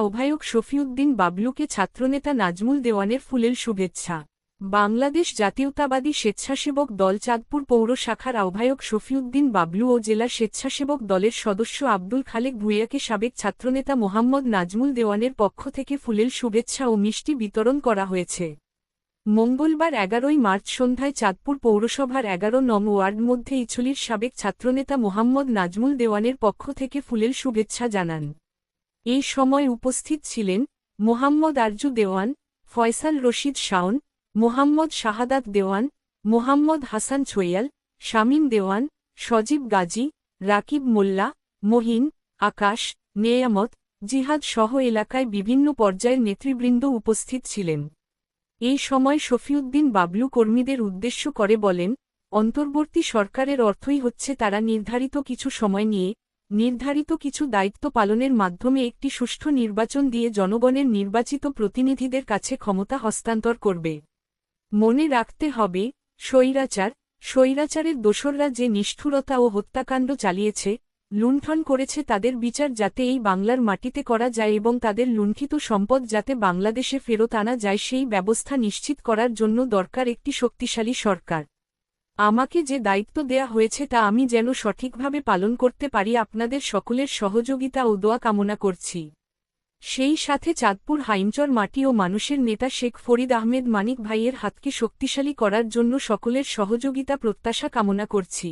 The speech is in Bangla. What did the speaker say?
আহ্বায়ক শফিউদ্দিন বাবলুকে ছাত্রনেতা নাজমুল দেওয়ানের ফুলেল শুভেচ্ছা। বাংলাদেশ জাতীয়তাবাদী স্বেচ্ছাসেবক দল চাঁদপুর পৌর শাখার আহ্বায়ক শফিউদ্দিন বাবলু ও জেলা স্বেচ্ছাসেবক দলের সদস্য আব্দুল খালেক ভুইয়াকে সাবেক ছাত্রনেতা মোহাম্মদ নাজমুল দেওয়ানের পক্ষ থেকে ফুলেল শুভেচ্ছা ও মিষ্টি বিতরণ করা হয়েছে। মঙ্গলবার এগারোই মার্চ সন্ধ্যায় চাঁদপুর পৌরসভার এগারো নম ওয়ার্ড মধ্যে ইছলির সাবেক ছাত্রনেতা মোহাম্মদ নাজমুল দেওয়ানের পক্ষ থেকে ফুলেল শুভেচ্ছা জানান। এই সময় উপস্থিত ছিলেন মোহাম্মদ আরজু দেওয়ান, ফয়সাল রশিদ শাওন, মোহাম্মদ শাহাদাত দেওয়ান, মোহাম্মদ হাসান ছৈয়াল, শামীম দেওয়ান, সজীব গাজী, রাকিব মোল্লা, মহিন, আকাশ, নেয়ামত, জিহাদ সহ এলাকায় বিভিন্ন পর্যায়ের নেতৃবৃন্দ উপস্থিত ছিলেন। এই সময় শফিউদ্দিন বাবলু কর্মীদের উদ্দেশ্য করে বলেন, অন্তর্বর্তী সরকারের অর্থই হচ্ছে তারা নির্ধারিত কিছু সময় নিয়ে নির্ধারিত কিছু দায়িত্ব পালনের মাধ্যমে একটি সুষ্ঠু নির্বাচন দিয়ে জনগণের নির্বাচিত প্রতিনিধিদের কাছে ক্ষমতা হস্তান্তর করবে। মনে রাখতে হবে, স্বৈরাচার, স্বৈরাচারের দোসররা যে নিষ্ঠুরতা ও হত্যাকাণ্ড চালিয়েছে, লুণ্ঠন করেছে তাদের বিচার যাতে এই বাংলার মাটিতে করা যায় এবং তাদের লুণ্ঠিত সম্পদ যাতে বাংলাদেশে ফেরত আনা যায় সেই ব্যবস্থা নিশ্চিত করার জন্য দরকার একটি শক্তিশালী সরকার। আমাকে যে দায়িত্ব দেয়া হয়েছে তা আমি যেন সঠিকভাবে পালন করতে পারি আপনাদের সকলের সহযোগিতা ও দোয়া কামনা করছি। সেই সাথে চাঁদপুর হাইমচর মাটি ও মানুষের নেতা শেখ ফরিদ আহমেদ মানিক ভাইয়ের হাতকে শক্তিশালী করার জন্য সকলের সহযোগিতা প্রত্যাশা কামনা করছি।